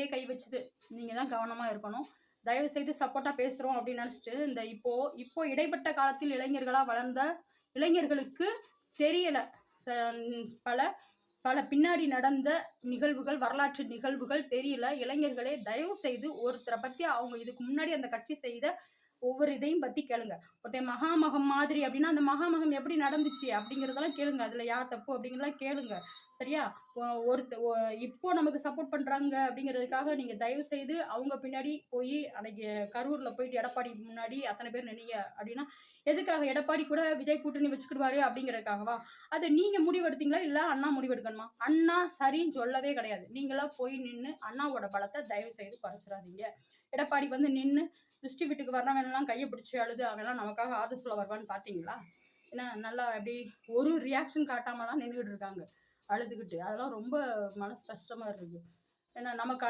தலையிலேயே கை வச்சுது. நீங்கள் தான் கவனமாக இருக்கணும். தயவு செய்து சப்போர்ட்டாக பேசுகிறோம் அப்படின்னு நினச்சிட்டு இந்த இப்போ இப்போ இடைப்பட்ட காலத்தில் இளைஞர்களாக வளர்ந்த இளைஞர்களுக்கு தெரியலை. பல பல பின்னாடி நடந்த நிகழ்வுகள் வரலாற்று நிகழ்வுகள் தெரியல. இளைஞர்களே தயவு செய்து ஒருத்தரை பற்றி அவங்க இதுக்கு முன்னாடி அந்த கட்சி செய்த ஒவ்வொரு இதையும் பற்றி கேளுங்க. ஒருத்தன் மகாமகம் மாதிரி அப்படின்னா அந்த மகாமகம் எப்படி நடந்துச்சு அப்படிங்கிறதெல்லாம் கேளுங்க. அதில் யார் தப்பு அப்படிங்கிறதெல்லாம் கேளுங்க. சரியா? ஒருத்த இப்போ நமக்கு சப்போர்ட் பண்ணுறாங்க அப்படிங்கிறதுக்காக நீங்கள் தயவு செய்து அவங்க பின்னாடி போய் அன்னைக்கு கரூரில் போயிட்டு எடப்பாடி முன்னாடி அத்தனை பேர் நினைங்க அப்படின்னா எதுக்காக எடப்பாடி கூட விஜய் கூட்டணி வச்சுக்கிடுவாரு அப்படிங்கிறதுக்காகவா? அதை நீங்கள் முடிவெடுத்தீங்களா இல்லை அண்ணா முடிவெடுக்கணுமா? அண்ணா சரின்னு சொல்லவே கிடையாது. நீங்களா போய் நின்று அண்ணாவோட பலத்தை தயவு செய்து குறைச்சிடாதீங்க. எடப்பாடி வந்து நின்று திருஷ்டி வீட்டுக்கு வர்றவன்லாம் கையை பிடிச்சி அழுது அவெல்லாம் நமக்காக ஆதரவு சொல்ல வருவான்னு பார்த்தீங்களா ஏன்னா நல்லா அப்படி ஒரு ரியாக்ஷன் காட்டாமலாம் நின்றுக்கிட்டு இருக்காங்க அழுதுகிட்டு. அதெல்லாம் ரொம்ப மனசு கஷ்டமாக இருக்குது ஏன்னா நமக்கு